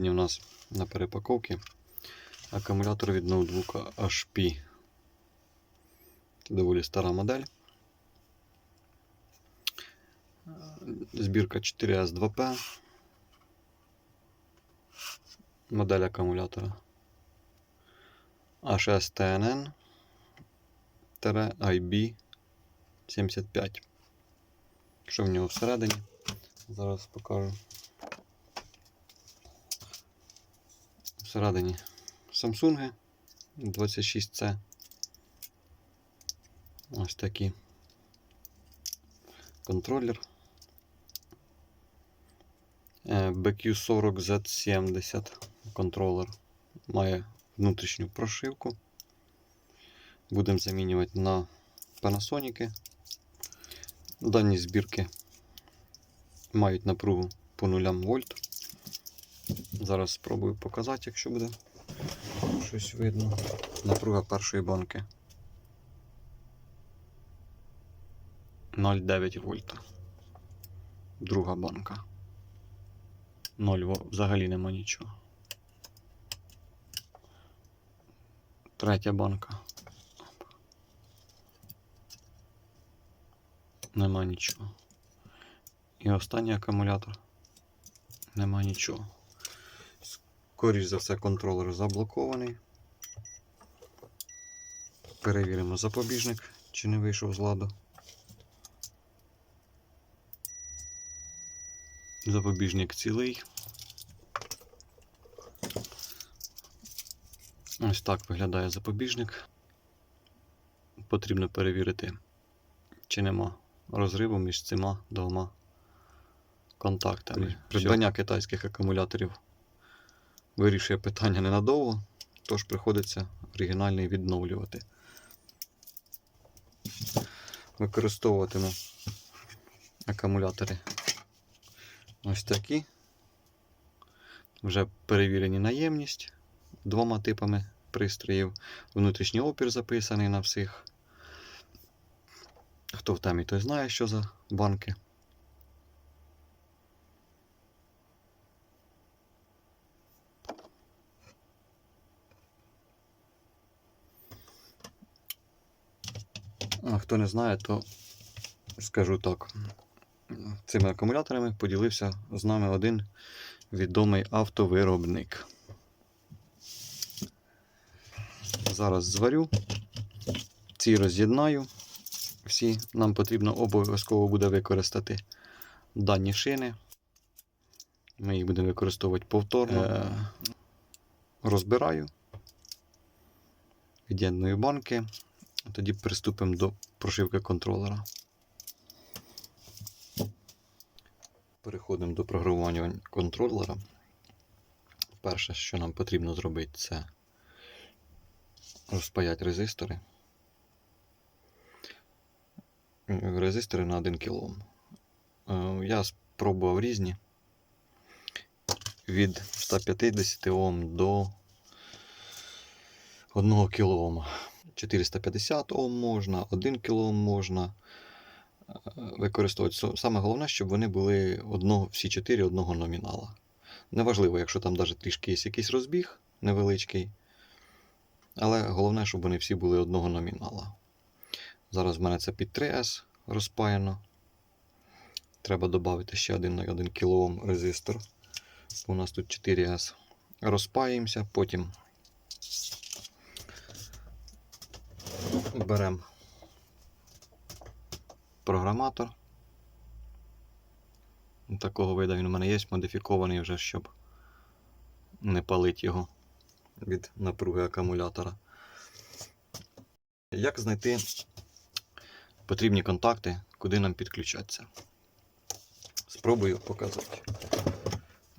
Сьогодні у нас на перепаковці акумулятор від ноутбука HP. Це доволі стара модель. Збірка 4S2P. Модель акумулятора HSTNN IB75. Що в нього всередині? Зараз покажу. Всередині Samsung 26C. Ось такий контролер. Е, BQ40Z70 контролер. Має внутрішню прошивку. Будемо замінювати на Panasonic. Дані збірки мають напругу по нулям вольт. Зараз спробую показати, якщо буде щось видно. Напруга першої банки. 0,9 вольта. Друга банка. 0 взагалі нема нічого. Третя банка. Нема нічого. І останній акумулятор. Нема нічого. Скоріш за все, контролер заблокований. Перевіримо запобіжник, чи не вийшов з ладу. Запобіжник цілий. Ось так виглядає запобіжник. Потрібно перевірити, чи нема розриву між цими двома контактами. Придбання китайських акумуляторів вирішує питання ненадовго, тож приходиться оригінальний відновлювати. Використовуватиму акумулятори ось такі. Вже перевірені наємність двома типами пристроїв. Внутрішній опір записаний на всіх. Хто в темі, той знає, що за банки. Хто не знає, то скажу так. Цими акумуляторами поділився з нами один відомий автовиробник. Зараз зварю, ці роз'єднаю. Всі нам потрібно обов'язково буде використати дані шини. Ми їх будемо використовувати повторно. Е, розбираю, від'єдную банки. Тоді приступимо до прошивки контролера. Переходимо до програмування контролера. Перше, що нам потрібно зробити, це розпаяти резистори. Резистори на 1 кОм. Е, Я спробував різні. Від 150 Ом до 1 кОм. 450 Ом можна, 1 кОм можна е, використовувати. Саме головне, щоб вони були одного, всі 4 одного номінала. Неважливо, якщо там навіть трішки є якийсь розбіг невеличкий. Але головне, щоб вони всі були одного номінала. Зараз в мене це під 3С розпаяно. Треба додати ще один на 1 кОм резистор. У нас тут 4С. Розпаємося, потім беремо програматор. Такого виду він у мене є, модифікований вже, щоб не палити його від напруги акумулятора. Як знайти потрібні контакти, куди нам підключатися? Спробую показати.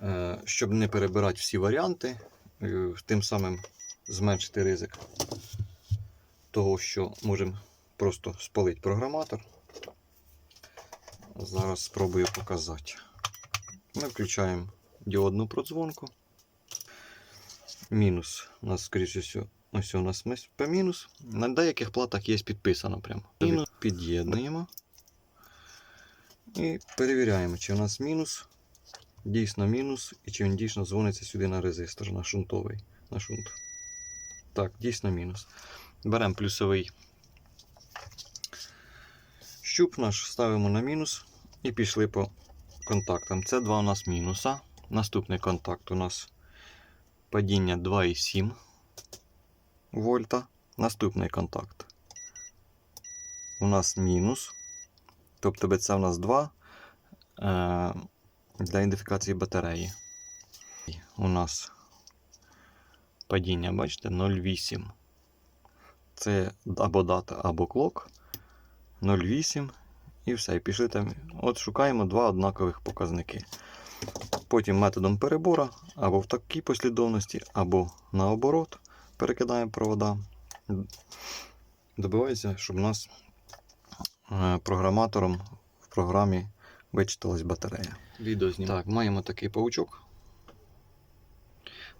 Е, Щоб не перебирати всі варіанти, е, тим самим зменшити ризик того, що можемо просто спалити програматор. Зараз спробую показати. Ми включаємо діодну продзвонку. Мінус. У нас, скоріше всього, ось у нас P мінус. На деяких платах є підписано прямо. Мінус під'єднуємо. І перевіряємо, чи у нас мінус дійсно мінус, і чи він дійсно дзвониться сюди на резистор, на шунтовий. На шунт. Так, дійсно мінус. Беремо плюсовий щуп наш, ставимо на мінус і пішли по контактам. Це два у нас мінуса. Наступний контакт у нас падіння 2,7 вольта. Наступний контакт у нас мінус. Тобто це у нас 2 е, для ідентифікації батареї. У нас падіння, бачите, 0,8. Це або дата, або клок. 0,8 і все. І пішли там. От шукаємо два однакових показники. Потім методом перебора або в такій послідовності, або наоборот перекидаємо провода. Добивається, щоб у нас е, програматором в програмі вичиталась батарея. Відео знімаю. Так, маємо такий паучок.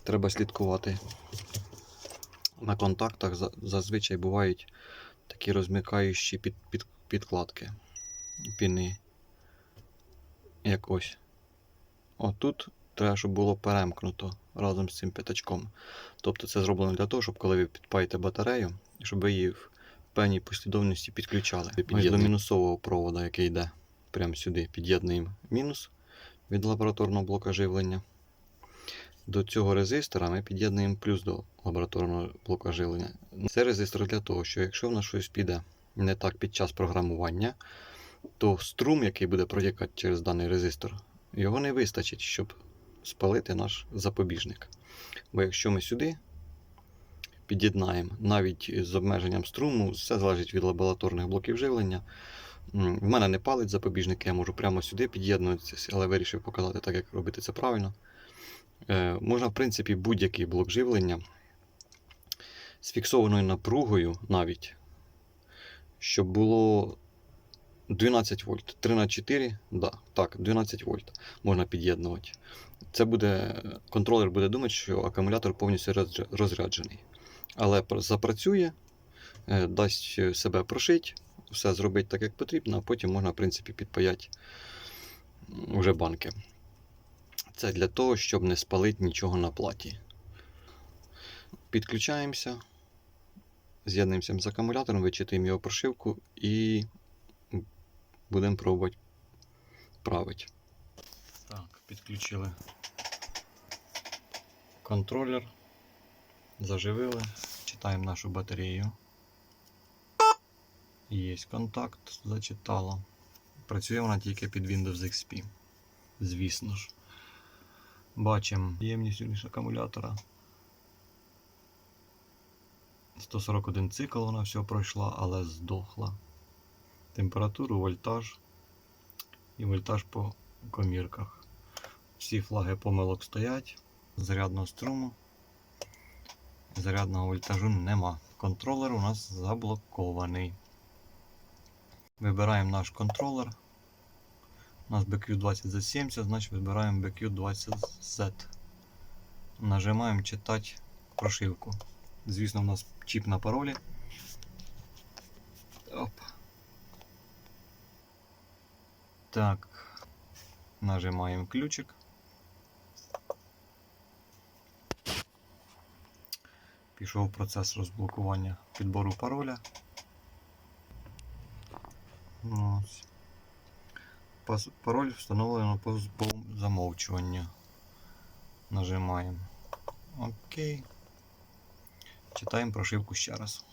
Треба слідкувати. На контактах зазвичай бувають такі розмикаючі під, під, підкладки. Піни. Як ось. Отут треба, щоб було перемкнуто разом з цим п'ятачком. Тобто це зроблено для того, щоб коли ви підпаєте батарею, щоб ви її в певній послідовності підключали. Ось до мінусового провода, який йде прямо сюди, під'єднуємо мінус від лабораторного блока живлення. До цього резистора ми під'єднуємо плюс до лабораторного блока живлення. Це резистор для того, що якщо в нас щось піде не так під час програмування, то струм, який буде протікати через даний резистор, його не вистачить, щоб спалити наш запобіжник. Бо якщо ми сюди під'єднаємо навіть з обмеженням струму, все залежить від лабораторних блоків живлення. В мене не палить запобіжник, я можу прямо сюди під'єднуватися, але вирішив показати так, як робити це правильно. Е, можна, в принципі, будь-який блок живлення з фіксованою напругою навіть, щоб було 12 вольт. 3 на 4, да, так, 12 вольт можна під'єднувати. Це буде, контролер буде думати, що акумулятор повністю розряджений. Але запрацює, е, дасть себе прошить, все зробить так, як потрібно, а потім можна, в принципі, підпаяти м, уже банки. Це для того, щоб не спалити нічого на платі. Підключаємося, з'єднуємося з акумулятором, вичитуємо його прошивку і будемо пробувати правити. Так, підключили контролер, заживили, читаємо нашу батарею. Є контакт, зачитала. Працює вона тільки під Windows XP. Звісно ж. Бачимо ємність акумулятора. 141 цикл вона все пройшла, але здохла. Температуру, вольтаж і вольтаж по комірках. Всі флаги помилок стоять. Зарядного струму. Зарядного вольтажу нема. Контролер у нас заблокований. Вибираємо наш контролер. У нас BQ20Z70, значить вибираємо BQ20Z. Нажимаємо читати прошивку. Звісно, у нас чіп на паролі. Оп. Так. Нажимаємо ключик. Пішов процес розблокування підбору пароля. Ось. Пароль встановлено по, замовчуванню. Нажимаємо ОК. Читаємо прошивку ще раз.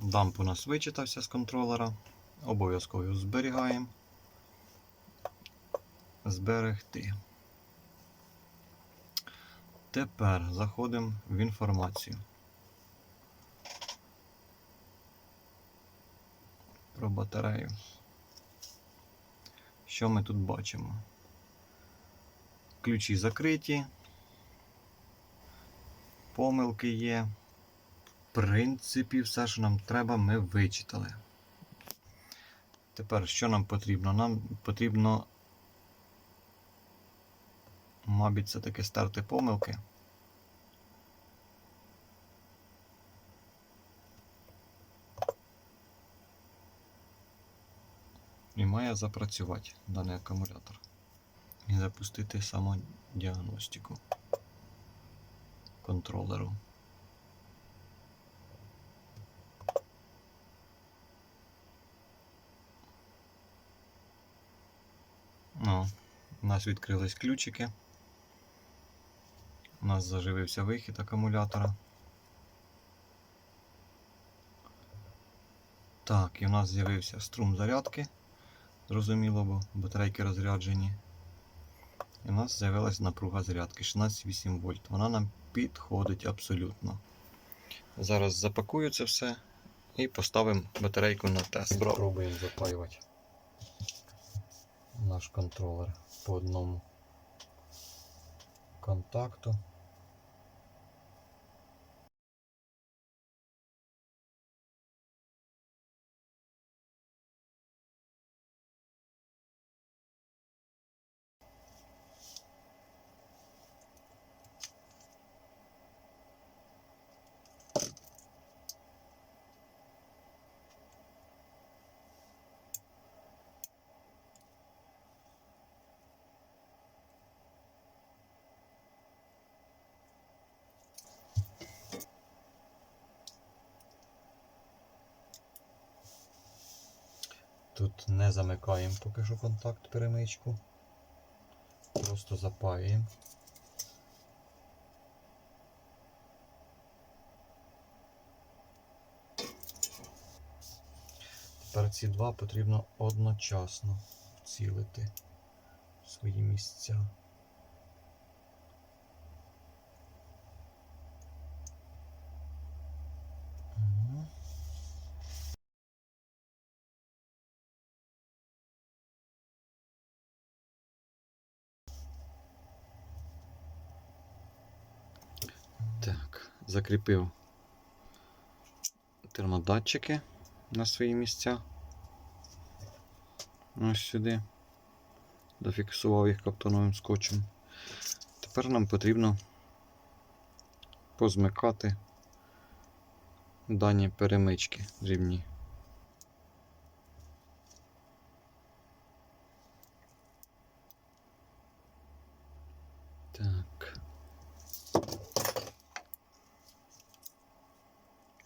Дамп у нас вичитався з контролера. Обов'язково зберігаємо. Зберегти. Тепер заходимо в інформацію. Про батарею. Що ми тут бачимо? Ключі закриті. Помилки є. В принципі, все, що нам треба, ми вичитали. Тепер, що нам потрібно? Нам потрібно, Мабуть, це таки старти помилки. І має запрацювати даний акумулятор і запустити самодіагностику контролеру. О, у нас відкрились ключики. У нас заживився вихід акумулятора. Так, і у нас з'явився струм зарядки. Зрозуміло, бо батарейки розряджені. І у нас з'явилась напруга зарядки 16,8 вольт. Вона нам підходить абсолютно. Зараз запакую це все і поставимо батарейку на тест. Спробуємо запаювати наш контролер по одному контакту. Тут не замикаємо поки що контакт перемичку. Просто запаюємо. Тепер ці два потрібно одночасно вцілити в свої місця. Мгм. Так, закріпив термодатчики на свої місця. Ось сюди. Зафіксував їх каптоновим скотчем. Тепер нам потрібно позмикати дані перемички дрібні. Так.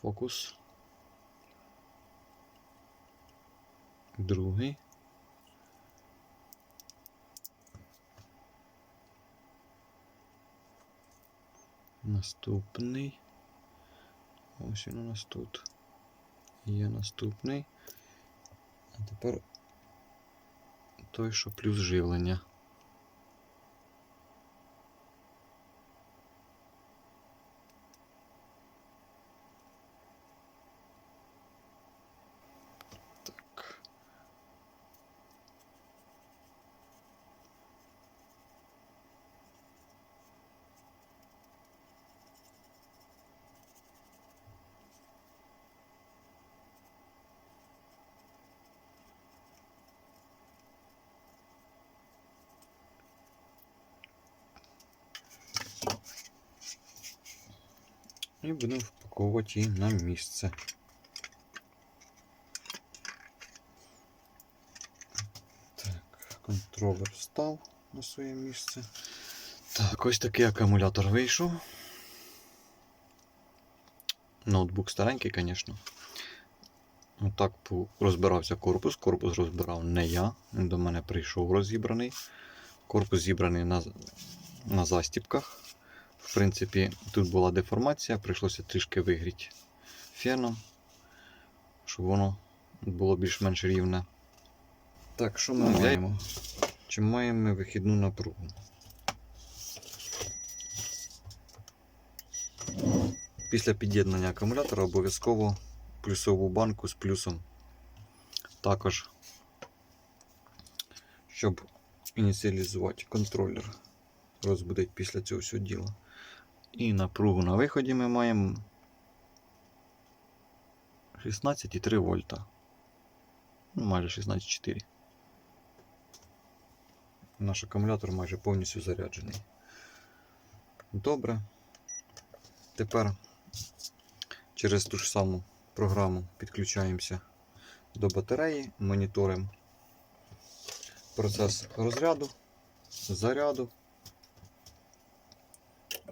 Фокус. Другий. Наступний. Ось він у нас тут. Є наступний. А тепер той, що плюс живлення. І будемо впаковувати її на місце. Так, контролер встав на своє місце. Так, ось такий акумулятор вийшов. Ноутбук старенький, звісно. Отак розбирався корпус. Корпус розбирав не я. Він до мене прийшов розібраний. Корпус зібраний на, на застіпках. В принципі, тут була деформація, прийшлося трішки вигріти феном, щоб воно було більш-менш рівне. Так, що ми маємо? Чи маємо ми вихідну напругу? Після під'єднання акумулятора обов'язково плюсову банку з плюсом. Також, щоб ініціалізувати контролер, розбудить після цього всього діла. І напругу на виході ми маємо 16,3 вольта. Ну, майже 16,4. Наш акумулятор майже повністю заряджений. Добре. Тепер через ту ж саму програму підключаємося до батареї, моніторимо процес розряду, заряду.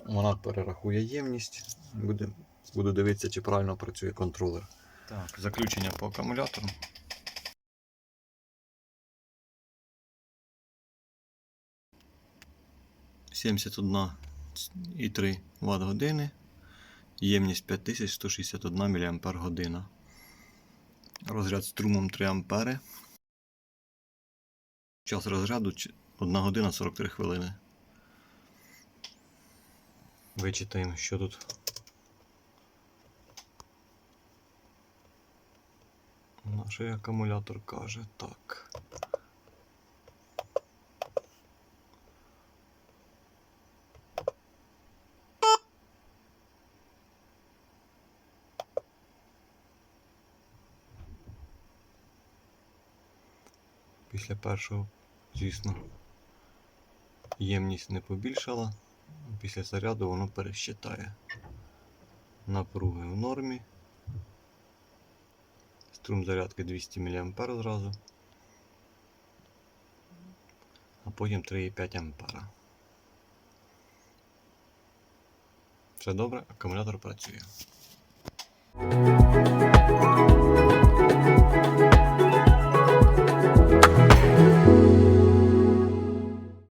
Вона перерахує ємність. Буде, буду дивитися, чи правильно працює контролер. Так, заключення по акумулятору. Сімдесят одна і 3 Вт години. Ємність 5161 мАч. Розряд струмом 3 ампери. Час розряду 1 година 43 хвилини. Вичитаємо, що тут. Наш акумулятор каже так. Після першого, звісно, ємність не побільшала. Після заряду воно пересчитає. Напруги в нормі. Струм зарядки 200 мА зразу. А потім 3,5 А. Все добре, акумулятор працює.